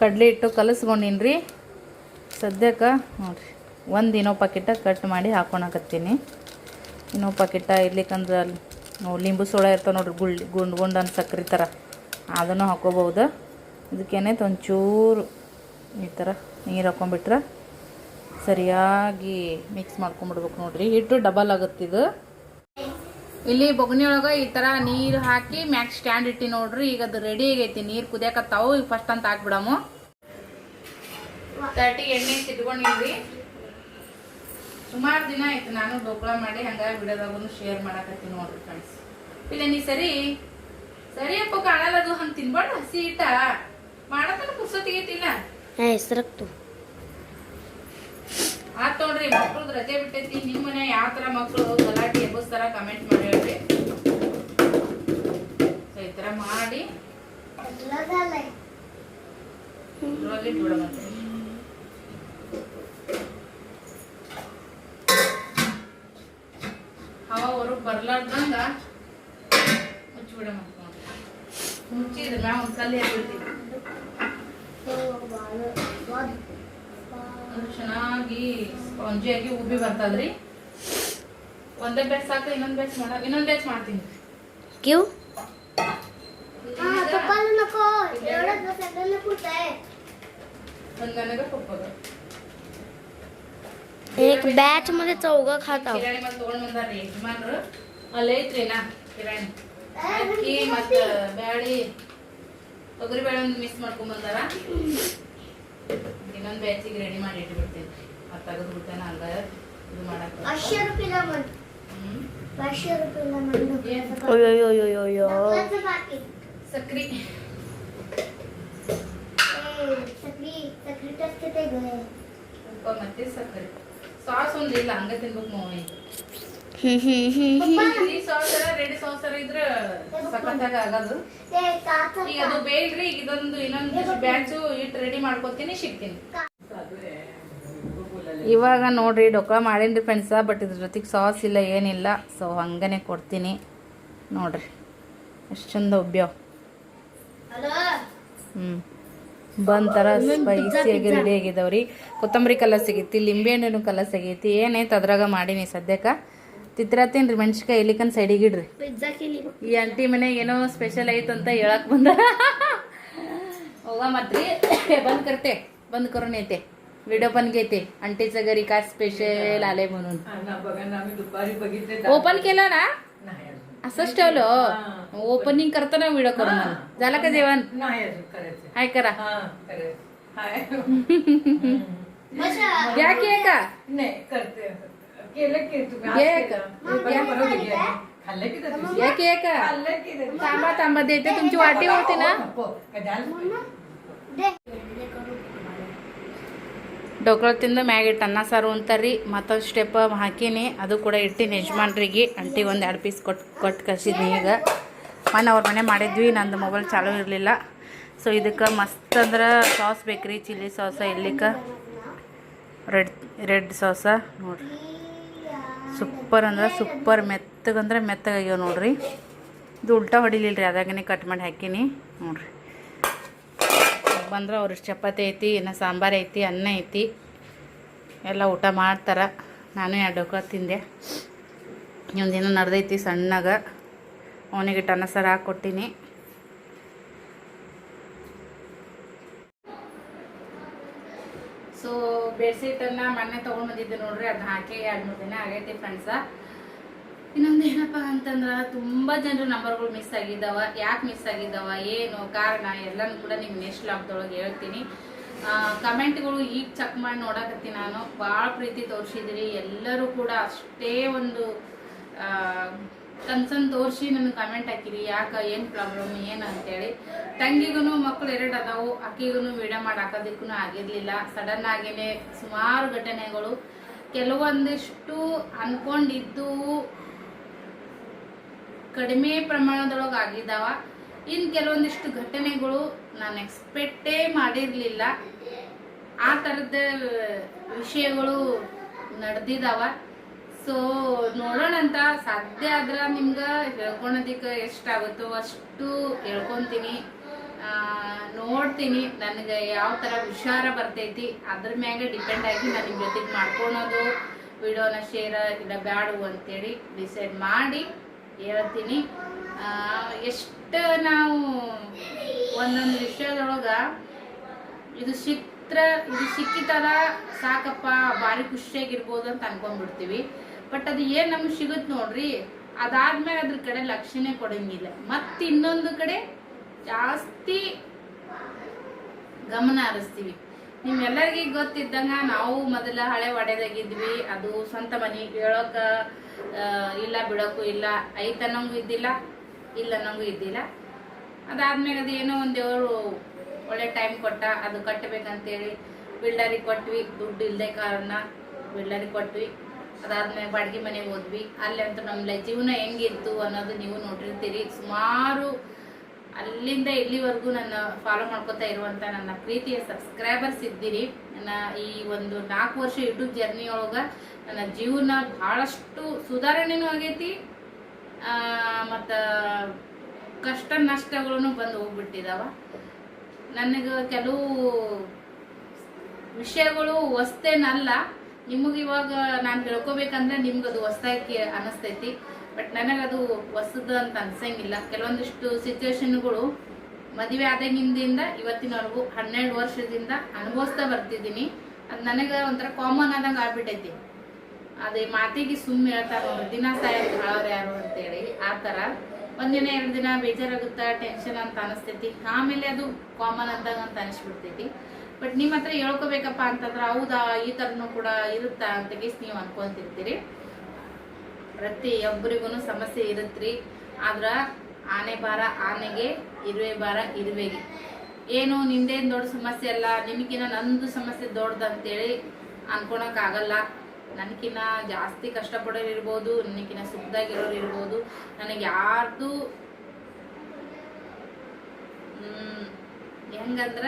ಕಡ್ಲಿ ಹಿಟ್ಟು ಕಲಸ್ಕೊಂಡಿನಿ ರೀ ಸದ್ಯಕ್ಕೆ ನೋಡ್ರಿ, ಒಂದು ಇನ್ನೋ ಪಾಕಿಟ ಕಟ್ ಮಾಡಿ ಹಾಕೊಳಕತ್ತೀನಿ ಇನ್ನೋ ಪಾಕಿಟ ಇರ್ಲಿಕ್ಕಂದ್ರೆ ಅಲ್ಲಿ ನಾವು ಲಿಂಬು ಸೋಳ ಇರ್ತಾವೆ ನೋಡ್ರಿ, ಗುಳ್ಳಿ ಗುಂಡು ಅಂತ ಸಕ್ಕರೆ ಥರ ಅದನ್ನು ಹಾಕೋಬಹುದು. ಇದಕ್ಕೇನೈತೆ ಒಂಚೂರು ಈ ಥರ ನೀರು ಹಾಕೊಂಡ್ಬಿಟ್ರೆ ಸರಿಯಾಗಿ ಮಿಕ್ಸ್ ಮಾಡ್ಕೊಂಡ್ಬಿಡ್ಬೇಕು ನೋಡ್ರಿ. ಹಿಟ್ಟು ಡಬಲ್ ಆಗುತ್ತಿದು ಇಲ್ಲಿ ಬೊಗ್ನಿ ಒಳಗೆ ಈ ಥರ ನೀರು ಹಾಕಿ ಮ್ಯಾಕ್ ಸ್ಟ್ಯಾಂಡ್ ಇಟ್ಟಿ ನೋಡ್ರಿ. ಈಗ ಅದು ರೆಡಿ ಆಗೈತಿ. ನೀರು ಕುದಿಯಕತ್ತಾವು. ಈಗ ಫಸ್ಟ್ ಅಂತ ಹಾಕ್ಬಿಡಮು. ತರ್ಟಿ ಎಣ್ಣೆ ತಿಟ್ಕೊಂಡಿದ್ವಿ ಸುಮಾರು ದಿನ ಆಯ್ತು ನಾನು ಡೋಕ್ಳ ಮಾಡಿ ಹಂಗಾಗಿ ಬಿಡೋದಾಗೂ ಶೇರ್ ಮಾಡಕತ್ತೀನಿ ನೋಡ್ರಿ ಫ್ರೆಂಡ್ಸ್ ಇಲ್ಲ, ನೀ ಸರಿ. ಸರಿಯಪ್ಪ ಕಾಣಲ್ಲದು ಹಂಗೆ ತಿನ್ಬಾರ್ದು ಹಸಿ ಇಟ್ಟ ಮಾಡತನ ಪುಸ್ತಕ ತೆಗಿತಿಲ್ಲ ಹೆಸರಕ್ತು ಆತ್ ನೋಡ್ರಿ, ಮಕ್ಳದ್ ರಜೆ ಬಿಟ್ಟೈತಿ. ನಿಮ್ಮ ಮನೆ ಯಾವ ತರ ಮಕ್ಕಳು ಗಲಾಟೆ ಎಬ್ಬಿಸ್ತಾರ ಕಮೆಂಟ್ ಮಾಡಿ ಹೇಳ್ರಿ. ಈ ತರ ಮಾಡಿ. ಇಟ್ಬಿಡಮಂತೆ ಹವ ಹೊರಗ್ ಬರ್ಲಾರ್ದಂಗ ಮುಚ್ಚಿಬಿಡಮ್ಮ ಮುಚ್ಚಿದ್ರೆ ಒಂದ್ ಹಾಕ್ಬಿಡ್ತೀವಿ ಅದು ಚೆನ್ನಾಗಿ ಸ್ಪಾಂಜಿಯಾಗಿ ಉಬ್ಬಿ ಬರ್ತದ್ರಿ ಒಂದೇ ಬ್ಯಾಚ್ ಸಾಕ ಇನ್ನೊಂದ್ ಬ್ಯಾಚ್ ಮಾಡ ಇನ್ನೊಂದ್ ಬ್ಯಾಚ್ ಮಾಡ್ತೀನಿ क्यों नको एवढं बसायला कुठं आहे ಒಂದ್ ನನಗ ಪಪ್ಪಗ एक बॅच मध्ये चौघ खात आहोत ಕಿರಾಣಿ ಮತ್ತೆ ತಗೊಂಡ್ ಬಂದಾರ್ರಿ ಯಜಮಾನ್ರು ಅಲ್ಲೇ ಐತ್ರಿ ನಾ ಕಿರಾಣಿ ಅಕ್ಕಿ ಮತ್ತ ಬ್ಯಾಳಿ ತೊಗರಿ ಬೇಳೆ ಒಂದು ಮಿಕ್ಸ್ ಮಾಡ್ಕೊಂಡ್ ಬಂದಾರ ಇನ್ನೊಂದು ಬ್ಯಾಚಿಗೆ ರೆಡಿ ಮಾಡಿ ಇಟ್ಬಿಡ್ತೀನಿ. ಅದು ತೆಗೆದು ಬಿಡ್ತೇನೆ ಹಂಗ ಇದು ಮಾಡಕ್ಕೆ ವರ್ಷ ರೂಪಾಯಿ ಅಯ್ಯೋ ವರ್ಷ ಸಕ್ರಿ. ಸಕ್ರಿ ಸಕ್ರಿ ಟಸ್ಕಿತೆ ಉಪ್ಪ ಮತ್ತೆ ಸಕ್ಕರೆ ಸಾಸ್ ಒಂದು ಇಲ್ಲ ತಿನ್ಬೇಕು ಮೋವಿ ರೆಡಿ ಮಾಡ್ಕೊತೀನಿ ಇವಾಗ ನೋಡ್ರಿ ಡೊಕ್ಕ ಮಾಡೇನ್ರಿ ಫ್ರೆಂಡ್ಸ ಬಟ್ ಇದ್ರ ಜೊತೆಗೆ ಸಾಸ್ ಇಲ್ಲ ಏನಿಲ್ಲ. ಸೊ ಹಂಗನೆ ಕೊಡ್ತೀನಿ. ನೋಡ್ರಿ ಎಷ್ಟು ಚಂದ ಒಬ್ಬ್ಯಾವ ಹ್ಞೂ ಬಂತರ ಥರ ಸ್ಪೈಸಿಯಾಗಿ ರೆಡಿ ಆಗಿದಾವ್ರಿ. ಕೊತ್ತಂಬರಿ ಕಲರ್ ಸಿಗೈತಿ ಲಿಂಬೆ ಹಣ್ಣು ಕಲರ್ಸ್ ಆಗೈತಿ ಏನೈತೆ ಅದ್ರಾಗ ಮಾಡೀನಿ ಸದ್ಯಕ್ಕೆ. ತಿತ್ರತ್ತೀನಿ ರೀ ಮೆಣ್ಸಿಕಾಯಿ ಇಲ್ಲಿಕನ್ ಸೈಡಿಗೆ ಇಡ್ರಿ पिझ्झा केली ಈ ಆಂಟಿ ಮನೆಗೆ ಏನೋ ಸ್ಪೆಷಲ್ ಐತೆ ಅಂತ ಹೇಳಕ್ ಬಂದ ಹೋಗ मत्री बंद करते बंद करून येते व्हिडिओ पण घेते आंटीचं घरी काय स्पेशल आले म्हणून ओपन केलं ना असंच ठेवलं ओपनिंग करताना व्हिडिओ करून मला. झालं का जेवण नाही अजून करायचं हाय करा हा करायचं हाय मजा घ्या की का नाही करते केलं की तुम्ही आज घे केलं. का? हे बरं बरं घे. खाल्लं की तसं? घ्या की का खाल्लं की तसं? थांबा थांबा देते तुमची वाटी होती ना नको. का द्याल? दे ಡೊಕ್ಳ ತಿಂದು ಮ್ಯಾಗ ಇಟ್ಟು ಅನ್ನ ಸಾರು ಅಂತಾರ್ರಿ ಮತ್ತೊಂದು ಸ್ಟೆಪ್ ಹಾಕೀನಿ ಅದು ಕೂಡ ಇಟ್ಟಿನಿ ಯಜಮಾನ್ರಿಗೆ ಅಂಟಿಗೆ ಒಂದು ಎರಡು ಪೀಸ್ ಕೊಟ್ಟು ಕೊಟ್ಟು ಕಳ್ಸಿದ್ನಿ ಈಗ ಮೊನ್ನೆ ಅವ್ರ ಮನೆ ಮಾಡಿದ್ವಿ ನಂದು ಮೊಬೈಲ್ ಚಾಲೂ ಇರಲಿಲ್ಲ ಸೊ ಇದಕ್ಕೆ ಮಸ್ತ್ ಅಂದ್ರೆ ಸಾಸ್ ಬೇಕ್ರಿ ಚಿಲ್ಲಿ ಸಾಸ ಇರ್ಲಿಕ್ಕೆ ರೆಡ್ ರೆಡ್ ಸಾಸ ನೋಡ್ರಿ ಸೂಪರ್ ಅಂದ್ರೆ ಸೂಪರ್ ಮೆತ್ತಗಂದ್ರೆ ಮೆತ್ತಗಾಗ್ಯಾವ ನೋಡ್ರಿ. ಇದು ಉಲ್ಟಾ ಹೊಡಿಲಿಲ್ಲ ರೀ ಅದಾಗನೇ ಕಟ್ ಮಾಡಿ ಹಾಕೀನಿ. ನೋಡ್ರಿ. ಬಂದ್ರೆ ಅವ್ರಿಗೆ ಚಪಾತಿ ಐತಿ, ಇನ್ನು ಸಾಂಬಾರು ಐತಿ, ಅನ್ನ ಐತಿ. ಎಲ್ಲ ಊಟ ಮಾಡ್ತಾರೆ. ನಾನು ಎರಡು ತಿಂದೆ. ದಿನ ನಡೆದೈತಿ ಸಣ್ಣಗ. ಅವನಿಗೆ ಅನ್ನ ಸರ ಹಾಕ್ಕೊಟ್ಟಿನಿ ಸೊ ಬೆಡ್ಶೀಟನ್ನು ಮೊನ್ನೆ ತೊಗೊಂಡು ಬಂದಿದ್ದೆ ನೋಡ್ರಿ ಅದನ್ನ ಹಾಕಿ ಎರಡು ಮೂರು ದಿನ ಆಗೈತಿ ಫ್ರೆಂಡ್ಸ ಇನ್ನೊಂದು ಏನಪ್ಪ ಅಂತಂದ್ರೆ, ತುಂಬ ಜನರು ನಂಬರ್ಗಳು ಮಿಸ್ ಆಗಿದ್ದಾವ ಯಾಕೆ ಮಿಸ್ ಆಗಿದ್ದಾವ ಏನು, ಕಾರಣ, ಎಲ್ಲನೂ ಕೂಡ ನಿಮ್ಮ ನೆಕ್ಸ್ಟ್ ಲಾಕ್ದೊಳಗೆ ಹೇಳ್ತೀನಿ. ಕಮೆಂಟ್ಗಳು ಈಗ ಚೆಕ್ ಮಾಡಿ ನೋಡಕತ್ತೀನಿ ನಾನು. ಭಾಳ ಪ್ರೀತಿ ತೋರಿಸಿದಿರಿ. ಎಲ್ಲರೂ ಕೂಡ ಅಷ್ಟೇ ಒಂದು ಕನ್ಸರ್ನ್ ತೋರಿಸಿ ನನಗೆ ಕಮೆಂಟ್ ಹಾಕಿರಿ. ಯಾಕೆ, ಏನು ಪ್ರಾಬ್ಲಮ್ ಏನು ಅಂತೇಳಿ. ತಂಗಿಗೂ ಮಕ್ಕಳು ಎರಡು ಅದಾವು. ಅಕ್ಕಿಗೂ ವಿಡಿಯೋ ಮಾಡಿ ಹಾಕೋದಕ್ಕೂ ಆಗಿರಲಿಲ್ಲ. ಸಡನ್ ಆಗಿನೇ ಸುಮಾರು ಘಟನೆಗಳು. ಕೆಲವೊಂದಿಷ್ಟು ಅಂದ್ಕೊಂಡಿದ್ದು ಕಡಿಮೆ ಪ್ರಮಾಣದೊಳಗೆ ಆಗಿದ್ದಾವ. ಇನ್ನು ಕೆಲವೊಂದಿಷ್ಟು ಘಟನೆಗಳು ನಾನು ಎಕ್ಸ್ಪೆಕ್ಟೇ ಮಾಡಿರಲಿಲ್ಲ. ಆ ಥರದ ವಿಷಯಗಳು ನಡೆದಿದ್ದಾವ ಸೊ ನೋಡೋಣ ಅಂತ. ಸಾಧ್ಯ ಆದ್ರೆ ನಿಮ್ಗೆ ಹೇಳ್ಕೊಳೋದಕ್ಕೆ ಎಷ್ಟಾಗುತ್ತೋ ಅಷ್ಟು ಹೇಳ್ಕೊತೀನಿ. ನೋಡ್ತೀನಿ. ನನಗೆ ಯಾವ ಥರ ಹುಷಾರ ಬರ್ತೈತಿ, ಅದ್ರ ಮ್ಯಾಗೆ ಡಿಪೆಂಡ್ ಆಗಿ ನಾನು ನಿಮ್ಮ ಜೊತೆಗೆ ಮಾಡ್ಕೊಳೋದು. ವಿಡಿಯೋನ ಶೇರ್ ಇಲ್ಲ ಬ್ಯಾಡು ಅಂತೇಳಿ ಡಿಸೈಡ್ ಮಾಡಿ ಹೇಳ್ತೀನಿ. ಎಷ್ಟು ನಾವು ಒಂದೊಂದು ವಿಷಯದೊಳಗೆ ಇದು ಸಿಕ್ತ್ರ, ಇದು ಸಿಕ್ಕಿತಲ್ಲ ಸಾಕಪ್ಪ, ಭಾರಿ ಖುಷಿಯಾಗಿರ್ಬೋದು ಅಂತ ಅನ್ಕೊಂಡ್ಬಿಡ್ತೀವಿ. ಬಟ್ ಅದು ಏನು ನಮ್ಗೆ ಸಿಗುತ್ತೆ ನೋಡ್ರಿ, ಅದಾದ್ಮೇಲೆ ಅದ್ರ ಕಡೆ ಲಕ್ಷಣೆ ಕೊಡಂಗಿಲ್ಲ. ಮತ್ತೆ ಇನ್ನೊಂದು ಕಡೆ ಜಾಸ್ತಿ ಗಮನ ಹರಿಸ್ತೀವಿ. ನಿಮ್ಮೆಲ್ಲರಿಗೂ ಗೊತ್ತಿದ್ದಂಗ ನಾವು ಮೊದಲ ಹಳೆ ಒಡೆದಾಗಿದ್ವಿ. ಅದು ಸ್ವಂತ ಮನೆ, ಹೇಳೋಕ ಇಲ್ಲ, ಬಿಡೋಕು ಇಲ್ಲ ಐತ ಅನ್ನಂಗೂ ಇದ್ದಿಲ್ಲ, ಇಲ್ಲ ನಂಗೂ ಇದ್ದಿಲ್ಲ. ಅದಾದ್ಮೇಲೆ ಅದು ಏನೋ ಒಂದು ದೇವರು ಒಳ್ಳೆ ಟೈಮ್ ಕೊಟ್ಟ, ಅದು ಕಟ್ಟಬೇಕಂತೇಳಿ ಬಿಲ್ಡರಿಗೆ ಕೊಟ್ವಿ. ದುಡ್ಡು ಇಲ್ಲದೆ ಕಾರಣ ಬಿಲ್ಡರಿಗೆ ಕೊಟ್ವಿ. ಅದಾದ್ಮೇಲೆ ಬಾಡಿಗೆ ಮನೆಗೆ ಹೋದ್ವಿ. ಅಲ್ಲಿ ಅಂತೂ ನಮ್ಮ ಜೀವನ ಹೆಂಗಿತ್ತು ಅನ್ನೋದು ನೀವು ನೋಡಿರ್ತೀರಿ. ಸುಮಾರು ಅಲ್ಲಿಂದ ಇಲ್ಲಿವರೆಗೂ ನನ್ನ ಫಾಲೋ ಮಾಡ್ಕೋತಾ ಇರುವಂತ ನನ್ನ ಪ್ರೀತಿಯ ಸಬ್ಸ್ಕ್ರೈಬರ್ಸ್ ಇದ್ದೀರಿ. ನನ್ನ ಈ ಒಂದು ನಾಲ್ಕು ವರ್ಷ ಯೂಟ್ಯೂಬ್ ಜರ್ನಿ ಒಳಗ ನನ್ನ ಜೀವನ ಬಹಳಷ್ಟು ಸುಧಾರಣೆನೂ ಆಗೈತಿ. ಮತ್ತ ಕಷ್ಟ ನಷ್ಟಗಳನ್ನು ಬಂದು ಹೋಗ್ಬಿಟ್ಟಿದಾವ. ನನಗೆ ಕೆಲವು ವಿಷಯಗಳು ಹೊಸ್ತೇನಲ್ಲ. ನಿಮಗೆ ಇವಾಗ ನಾನು ಹೇಳ್ಕೋಬೇಕಂದ್ರೆ ನಿಮ್ಗೆ ಅದು ಹೊಸದಾಗಿ ಅನಿಸ್ತೈತಿ ಬಟ್ ನನಗದು ಹೊಸದು ಅಂತ ಅನ್ಸಂಗಿಲ್ಲ. ಕೆಲವೊಂದಿಷ್ಟು ಸಿಚುವೇಶನ್ಗಳು ಮದುವೆ ಆದಾಗಿಂದಿಂದ ಇವತ್ತಿನವರೆಗೂ ಹನ್ನೆರಡು ವರ್ಷದಿಂದ ಅನುಭವಿಸ್ತಾ ಬರ್ತಿದ್ದೀನಿ. ಅದು ನನಗೆ ಒಂಥರ ಕಾಮನ್ ಆದಂಗೆ ಆಗ್ಬಿಟ್ಟೈತಿ ಅದೇ ಮಾತಿಗೆ ಸುಮ್ಮನೆ ಹೇಳ್ತಾರೆ ದಿನ ಸಾಯಕ್ಕೆ ಹಾಳವ್ರು ಯಾರು ಅಂತೇಳಿ, ಆ ಥರ ಒಂದಿನ ಎರಡು ದಿನ ಬೇಜಾರಾಗುತ್ತಾ ಟೆನ್ಷನ್ ಅಂತ ಅನಿಸ್ತೈತಿ. ಆಮೇಲೆ ಅದು ಕಾಮನ್ ಅಂದಾಗ ಅಂತ ಅನಿಸ್ಬಿಡ್ತೈತಿ. ಬಟ್ ನಿಮ್ಮ ಹತ್ರ ಹೇಳ್ಕೋಬೇಕಪ್ಪ ಅಂತಂದ್ರೆ ಹೌದಾ ಈ ತರನು ಕೂಡ ಇರುತ್ತಾ ಅಂತ ನೀವು ಅನ್ಕೊಂತಿರ್ತೀರಿ. ಪ್ರತಿಯೊಬ್ಬರಿಗೂ ಸಮಸ್ಯೆ ಇರುತ್ತ್ರಿ ಆದ್ರ ಆನೆ ಭಾರ ಆನೆಗೆ ಇರುವೆ ಭಾರ ಇರುವೆಗೆ. ಏನು ನಿಂದೇನ್ ದೊಡ್ಡ ಸಮಸ್ಯೆ ಅಲ್ಲ? ನಿಮ್ಗಿನ ನಂದು ಸಮಸ್ಯೆ ದೊಡ್ಡದ ಅಂತೇಳಿ ಅನ್ಕೊಳಕ್ಕಾಗಲ್ಲ. ನನಗಿನ್ನ ಜಾಸ್ತಿ ಕಷ್ಟಪಡೋರು ಇರ್ಬೋದು ನನಗಿನ್ನ ಸುಖದಾಗಿರೋರು ಇರ್ಬೋದು. ನನಗೆ ಯಾರ್ದು ಹ್ಮ್, ಹೆಂಗಂದ್ರ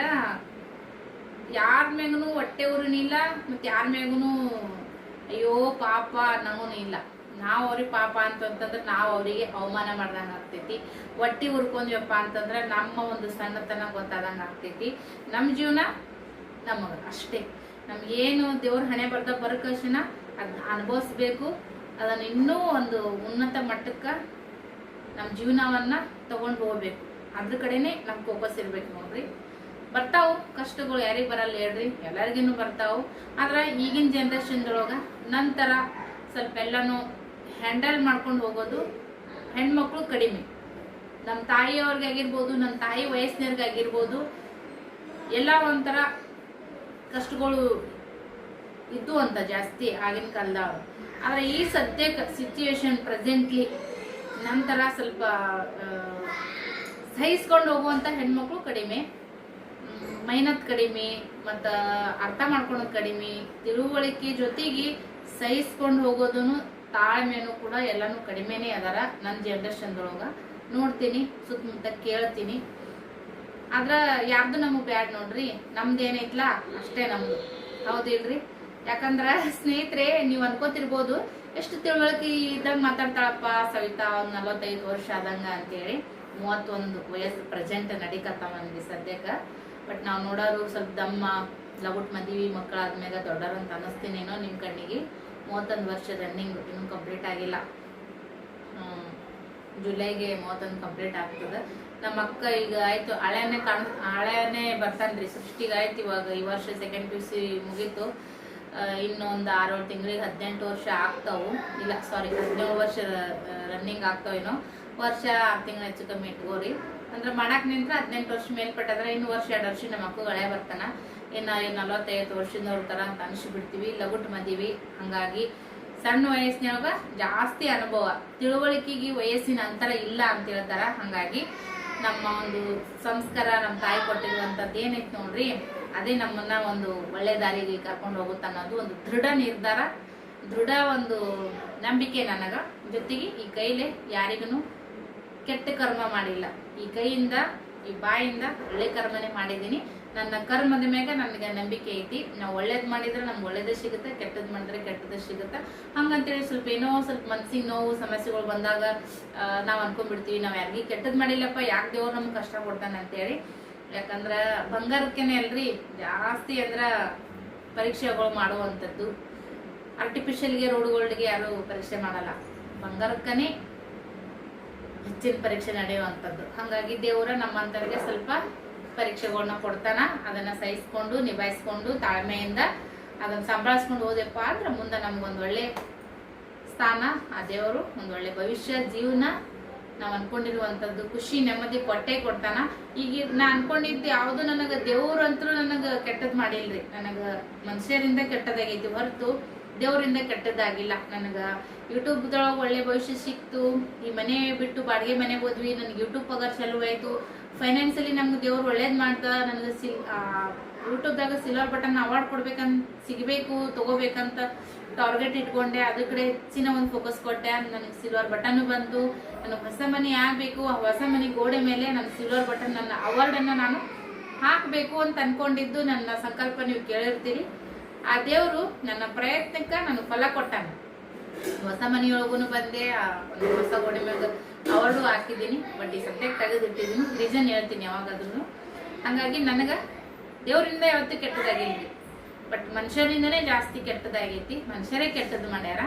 ಯಾರ ಮ್ಯಾಗೂ ಹೊಟ್ಟೆ ಉರಿನಿಲ್ಲ ಮತ್ತೆ ಯಾರ ಮ್ಯಾಗೂ ಅಯ್ಯೋ ಪಾಪ ಅನ್ನೋನು ಇಲ್ಲ. ನಾವು ಅವ್ರಿಗೆ ಪಾಪ ಅಂತಂತಂದ್ರೆ ನಾವು ಅವರಿಗೆ ಅವಮಾನ ಮಾಡ್ದಂಗೆ ಆಗ್ತೈತಿ. ಹೊಟ್ಟೆ ಉರ್ಕೊಂಡ್ವಪ್ಪ ಅಂತಂದ್ರೆ ನಮ್ಮ ಒಂದು ಸಣ್ಣತನ ಗೊತ್ತಾದಂಗೆ ಆಗ್ತೈತಿ. ನಮ್ಮ ಜೀವನ ನಮಗೆ ಅಷ್ಟೇ. ನಮ್ಗೇನು ದೇವ್ರ ಹಣೆ ಬರ್ದ ಬರಕಶನ ಅದನ್ನ ಅನುಭವಿಸ್ಬೇಕು. ಅದನ್ನ ಇನ್ನೂ ಒಂದು ಉನ್ನತ ಮಟ್ಟಕ್ಕೆ ನಮ್ಮ ಜೀವನವನ್ನು ತಗೊಂಡು ಹೋಗ್ಬೇಕು. ಅದ್ರ ಕಡೆನೇ ನಮ್ಮ ಫೋಕಸ್ ಇರ್ಬೇಕು ನೋಡ್ರಿ. ಬರ್ತಾವು, ಕಷ್ಟಗಳು ಯಾರಿಗೆ ಬರಲ್ಲ ಹೇಳ್ರಿ ಎಲ್ಲರಿಗೂ ಬರ್ತಾವು. ಆದ್ರೆ ಈಗಿನ ಜನ್ರೇಷನ್ದೊಳಗೆ ನಂತರ ಸ್ವಲ್ಪ ಎಲ್ಲನೂ ಹ್ಯಾಂಡಲ್ ಮಾಡ್ಕೊಂಡು ಹೋಗೋದು ಹೆಣ್ಮಕ್ಳು ಕಡಿಮೆ. ನಮ್ಮ ತಾಯಿಯವ್ರಿಗಾಗಿರ್ಬೋದು ನಮ್ಮ ತಾಯಿ ವಯಸ್ಸಿನವ್ರಿಗಾಗಿರ್ಬೋದು ಎಲ್ಲ ಒಂಥರ ಕಷ್ಟಗಳು ಇದ್ದು ಅಂತ ಜಾಸ್ತಿ ಆಗಿನ ಕಾಲದವ್ರು ಆದ್ರೆ ಈ ಸದ್ಯಕ್ಕೆ ಸಿಚುವೇಶನ್ ಪ್ರೆಸೆಂಟ್ಲಿ ನಂತರ ಸ್ವಲ್ಪ ಸಹಿಸ್ಕೊಂಡು ಹೋಗುವಂಥ ಹೆಣ್ಮಕ್ಳು ಕಡಿಮೆ. ಮೈನತ್ ಕಡಿಮೆ, ಮತ್ತ ಅರ್ಥ ಮಾಡ್ಕೊಳೋದು ಕಡಿಮೆ, ತಿಳುವಳಿಕೆ ಜೊತೆಗೆ ಸಹಿಸ್ಕೊಂಡು ಹೋಗೋದನ್ನು ತಾಳ್ಮೆನೂ ಕೂಡ ಎಲ್ಲಾನು ಕಡಿಮೆನೆ ಅದಾರ ನನ್ನ ಜನ್ರೇಷನ್ದೊಳಗ ನೋಡ್ತೀನಿ, ಸುತ್ತಮುತ್ತ ಕೇಳ್ತೀನಿ. ಆದ್ರ ಯಾರ್ದು ನಮಗ್ ಬ್ಯಾಡ್ ನೋಡ್ರಿ, ನಮ್ದು ಏನೈತ್ಲಾ ಅಷ್ಟೇ ನಮ್ದು. ಹೌದಿಲ್ರಿ? ಯಾಕಂದ್ರ ಸ್ನೇಹಿತರೆ, ನೀವ್ ಅನ್ಕೋತಿರ್ಬೋದು, ಎಷ್ಟು ತಿಳುವಳಿಕೆ ಇದ್ದಂಗ ಮಾತಾಡ್ತಾಳಪ್ಪ ಸವಿತಾ, ಒಂದ್ ನಲವತ್ತೈದು ವರ್ಷ ಆದಂಗ ಅಂತೇಳಿ, ಮೂವತ್ತೊಂದು ವಯಸ್ಸು ಪ್ರೆಸೆಂಟ್ ನಡಿಕತ್ತಾವ ನನಗೆ ಸದ್ಯಕ್ಕ. ಬಟ್ ನಾವು ನೋಡೋರು ಸ್ವಲ್ಪ ದಮ್ಮ ಲಗುಟ್ ಮದ್ವಿ ಮಕ್ಕಳಾದ್ಮ್ಯಾಗ ದೊಡ್ಡರು ಅಂತ ಅನ್ನಿಸ್ತೀನೇನೋ ನಿಮ್ಮ ಕಣ್ಣಿಗೆ. ಮೂವತ್ತೊಂದು ವರ್ಷ ರನ್ನಿಂಗ್ ಇನ್ನೂ ಕಂಪ್ಲೀಟ್ ಆಗಿಲ್ಲ. ಜುಲೈಗೆ ಮೂವತ್ತೊಂದು ಕಂಪ್ಲೀಟ್ ಆಗ್ತದೆ. ನಮ್ಮ ಅಕ್ಕ ಈಗ ಆಯ್ತು, ಹಳೆನೇ ಕಾಣ್, ಹಳೆನೇ ಬರ್ತಾನ್ರಿ ಸಿಕ್ಸ್ಟಿಗೆ ಆಯ್ತು ಇವಾಗ. ಈ ವರ್ಷ ಸೆಕೆಂಡ್ ಪಿ ಯು ಸಿ ಮುಗೀತು. ಇನ್ನೊಂದು ಆರೇಳು ತಿಂಗಳಿಗೆ ಹದಿನೆಂಟು ವರ್ಷ ಆಗ್ತಾವು. ಇಲ್ಲ ಸಾರಿ ಹದಿನೇಳು ವರ್ಷ ರನ್ನಿಂಗ್ ಆಗ್ತಾವೇನೋ. ವರ್ಷ ಆರು ತಿಂಗಳು ಹೆಚ್ಚು ಕಮ್ಮಿ ಇಟ್ಕೋರಿ. ಅಂದ್ರೆ ಮಾಡಕ್ ನಿಂತ್ರ ಹದಿನೆಂಟು ವರ್ಷ ಮೇಲ್ಪಟ್ಟಾದ್ರೆ ಇನ್ನು ವರ್ಷ ಎರಡು ವರ್ಷ ನಮ್ಮ ಅಕ್ಕ ಹಳೆ ಬರ್ತಾನ. ಇನ್ನ ನಲವತ್ತೈದು ವರ್ಷದವ್ರ ತರ ಅಂತ ಅನ್ಸ್ಬಿಡ್ತೀವಿ. ಲಗುಟ್ ಮದೀವಿ, ಹಂಗಾಗಿ ಸಣ್ಣ ವಯಸ್ಸಿನೊಳಗ ಜಾಸ್ತಿ ಅನುಭವ. ತಿಳುವಳಿಕೆಗೆ ವಯಸ್ಸಿನ ಅಂತರ ಇಲ್ಲ ಅಂತ ಹೇಳ್ತಾರ. ಹಂಗಾಗಿ ನಮ್ಮ ಒಂದು ಸಂಸ್ಕಾರ ನಮ್ಮ ತಾಯಿ ಕೊಟ್ಟಿರುವಂತದ್ದು ಏನೈತೆ ನೋಡ್ರಿ, ಅದೇ ನಮ್ಮನ್ನ ಒಂದು ಒಳ್ಳೆ ದಾರಿಗೆ ಕರ್ಕೊಂಡು ಹೋಗುತ್ತೆ ಅನ್ನೋದು ಒಂದು ದೃಢ ನಿರ್ಧಾರ, ದೃಢ ಒಂದು ನಂಬಿಕೆ ನನಗ. ಜೊತೆಗೆ ಈ ಕೈಲೆ ಯಾರಿಗೂ ಕೆಟ್ಟ ಕರ್ಮ ಮಾಡಿಲ್ಲ. ಈ ಕೈಯಿಂದ, ಈ ಬಾಯಿಂದ ಒಳ್ಳೆ ಕರ್ಮನೆ ಮಾಡಿದ್ದೀನಿ. ನನ್ನ ಕರ್ಮದ ಮೇಲೆ ನನಗೆ ನಂಬಿಕೆ ಐತಿ. ನಾವು ಒಳ್ಳೇದು ಮಾಡಿದ್ರೆ ನಮ್ಗೆ ಒಳ್ಳೇದೇ ಸಿಗುತ್ತೆ ಕೆಟ್ಟದ್ದು ಮಾಡಿದ್ರೆ ಕೆಟ್ಟದೇ ಸಿಗುತ್ತೆ. ಹಂಗಂತೇಳಿ ಸ್ವಲ್ಪ ಏನೋ ಸ್ವಲ್ಪ ಮನ್ಸಿಗೆ ನೋವು, ಸಮಸ್ಯೆಗಳು ಬಂದಾಗ ನಾವ್ ಅನ್ಕೊಂಡ್ಬಿಡ್ತೀವಿ, ನಾವು ಯಾರಿಗೂ ಕೆಟ್ಟದ್ದು ಮಾಡಿಲ್ಲಪ್ಪ, ಯಾಕೆ ದೇವ್ರು ನಮ್ಗೆ ಕಷ್ಟ ಕೊಡ್ತಾನೆ ಅಂತೇಳಿ. ಯಾಕಂದ್ರೆ ಬಂಗಾರಕ್ಕೇನೆ ಅಲ್ರಿ, ಜಾಸ್ತಿ ಅಂದ್ರೆ ಪರೀಕ್ಷೆಗಳು ಮಾಡುವಂಥದ್ದು. ಆರ್ಟಿಫಿಷಿಯಲ್ಗೆ ರೋಡ್ಗಳಿಗೆ ಯಾರು ಪರೀಕ್ಷೆ ಮಾಡಲ್ಲ. ಬಂಗಾರಕ್ಕನೇ ಹೆಚ್ಚಿನ ಪರೀಕ್ಷೆ ನಡೆಯುವಂಥದ್ದು. ಹಾಗಾಗಿ ದೇವರ ನಮ್ಮಂಥವ್ರಿಗೆ ಸ್ವಲ್ಪ ಪರೀಕ್ಷೆಗಳನ್ನ ಕೊಡ್ತಾನ. ಅದನ್ನ ಸಹಿಸ್ಕೊಂಡು, ನಿಭಾಯಿಸ್ಕೊಂಡು, ತಾಳ್ಮೆಯಿಂದ ಅದನ್ನ ಸಂಭಾಳಿಸ್ಕೊಂಡು ಹೋದೆಪ್ಪ ಅಂದ್ರೆ ಮುಂದೆ ನಮ್ಗೊಂದು ಒಳ್ಳೆ ಸ್ಥಾನ, ಆ ದೇವರು ಒಂದು ಒಳ್ಳೆ ಭವಿಷ್ಯ, ಜೀವನ ನಾವು ಅನ್ಕೊಂಡಿರುವಂತದ್ದು ಖುಷಿ, ನೆಮ್ಮದಿ, ಕೊಟ್ಟೆ ಕೊಡ್ತಾನ. ಈಗ ನಾ ಅನ್ಕೊಂಡಿದ್ದು ಯಾವುದು ನನಗೆ ದೇವರು ನನಗ ಕೆಟ್ಟದ್ ಮಾಡಿಲ್ರಿ. ನನಗ ಮನುಷ್ಯರಿಂದ ಕೆಟ್ಟದಾಗೈತಿ ಹೊರತು ದೇವರಿಂದ ಕೆಟ್ಟದ್ದಾಗಿಲ್ಲ. ನನಗೆ ಯೂಟ್ಯೂಬ್ದೊಳಗೆ ಒಳ್ಳೆ ಭವಿಷ್ಯ ಸಿಕ್ತು. ಈ ಮನೆ ಬಿಟ್ಟು ಬಾಡಿಗೆ ಮನೆಗೆ ಹೋದ್ವಿ. ನನಗೆ ಯೂಟ್ಯೂಬ್ ಪಗಾರ ಚಾಲೂ ಆಯಿತು. ಫೈನಾನ್ಸಲಿ ನಮ್ಗೆ ದೇವ್ರು ಒಳ್ಳೇದು ಮಾಡ್ತಾ ನನಗೆ ಸಿಲ್ ಯೂಟ್ಯೂಬ್ದಾಗ ಸಿಲ್ವರ್ ಬಟನ್ ಅವಾರ್ಡ್ ಕೊಡ್ಬೇಕಂತ, ಸಿಗಬೇಕು, ತಗೋಬೇಕಂತ ಟಾರ್ಗೆಟ್ ಇಟ್ಕೊಂಡೆ. ಅದ್ರ ಕಡೆ ಹೆಚ್ಚಿನ ಒಂದು ಫೋಕಸ್ ಕೊಟ್ಟೆ. ನನಗೆ ಸಿಲ್ವರ್ ಬಟನ್ ಬಂತು. ನನಗೆ ಹೊಸ ಮನೆ ಆಗಬೇಕು. ಆ ಹೊಸ ಮನೆ ಗೋಡೆ ಮೇಲೆ ನನ್ನ ಸಿಲ್ವರ್ ಬಟನ್ ನನ್ನ ಅವಾರ್ಡನ್ನು ನಾನು ಹಾಕಬೇಕು ಅಂತ ಅನ್ಕೊಂಡಿದ್ದು. ನನ್ನ ಸಂಕಲ್ಪ ನೀವು ಕೇಳಿರ್ತೀರಿ. ಆ ದೇವರು ನನ್ನ ಪ್ರಯತ್ನಕ್ಕೆ ನನಗೆ ಫಲ ಕೊಟ್ಟಾನ. ಹೊಸ ಮನೆಯೊಳಗೂ ಬಂದೆ ಒಂದು ಹೊಸ ಗೋಡೆ ಮೇಲೆ ಅವಳು ಹಾಕಿದ್ದೀನಿ, ಬಟ್ ಈ ಸದ್ಯಕ್ಕೆ ತೆಗೆದಿಟ್ಟಿದ್ದೀನಿ ರೀಸನ್ ಹೇಳ್ತೀನಿ ಯಾವಾಗಾದ್ರೂ ಹಂಗಾಗಿ ನನಗೆ ದೇವರಿಂದ ಯಾವತ್ತೂ ಕೆಟ್ಟದಾಗಿಲ್ಲ. ಬಟ್ ಮನುಷ್ಯರಿಂದನೇ ಜಾಸ್ತಿ ಕೆಟ್ಟದಾಗೈತಿ, ಮನುಷ್ಯರೇ ಕೆಟ್ಟದ್ದು ಮಾಡ್ಯಾರ.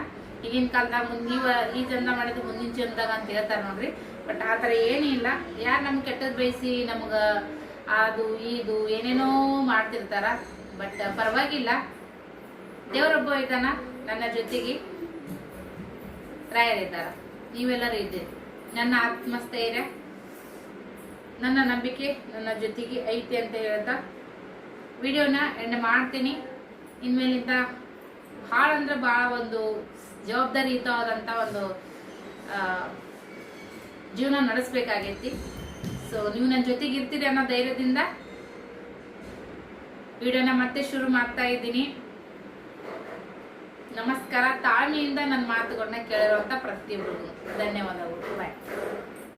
ಈಗಿನ ಕಾಲದಾಗ ಮುಂದೆ ನೀವು ಈ ಚಂದ ಮಾಡಿದ್ರೆ ಮುಂದಿನ ಚಂದಾಗ ಅಂತ ಹೇಳ್ತಾರೆ ನೋಡ್ರಿ. ಬಟ್ ಆ ಥರ ಏನೂ ಇಲ್ಲ. ಯಾರು ನಮ್ಗೆ ಕೆಟ್ಟದ್ದು ಬಯಸಿ ನಮ್ಗೆ ಅದು, ಇದು, ಏನೇನೋ ಮಾಡ್ತಿರ್ತಾರ. ಬಟ್ ಪರವಾಗಿಲ್ಲ. ದೇವರೊಬ್ಬ ಇದ್ದಾನ, ನನ್ನ ಜೊತೆಗೆ ರಾಯರಿದ್ದಾರ. ನೀವೆಲ್ಲರೂ ಇದ್ದೀರಿ. ನನ್ನ ಆತ್ಮಸ್ಥೈರ್ಯ, ನನ್ನ ನಂಬಿಕೆ, ನನ್ನ ಜೊತೆಗೆ ಐತಿ ಅಂತ ಹೇಳ್ತಾ ವಿಡಿಯೋನ ಎಂಡ್ ಮಾಡ್ತೀನಿ. ಇನ್ಮೇಲಿಂದ ಭಾಳ ಅಂದ್ರೆ ಭಾಳ ಒಂದು ಜವಾಬ್ದಾರಿಯುತವಾದಂಥ ಒಂದು ಜೀವನ ನಡೆಸ್ಬೇಕಾಗೈತಿ. ಸೊ ನೀವು ನನ್ನ ಜೊತೆಗೆ ಇರ್ತೀರಿ ಅನ್ನೋ ಧೈರ್ಯದಿಂದ ವಿಡಿಯೋನ ಮತ್ತೆ ಶುರು ಮಾಡ್ತಾ ಇದ್ದೀನಿ. ನಮಸ್ಕಾರ ತಾಳ್ಮೆಯಿಂದ ನನ್ನ ಮಾತುಗಳನ್ನ ಕೇಳಿರುವಂಥ ಪ್ರತಿಯೊಬ್ಬರಿಗೂ. ಧನ್ಯವಾದಗಳು. ಬಾಯ್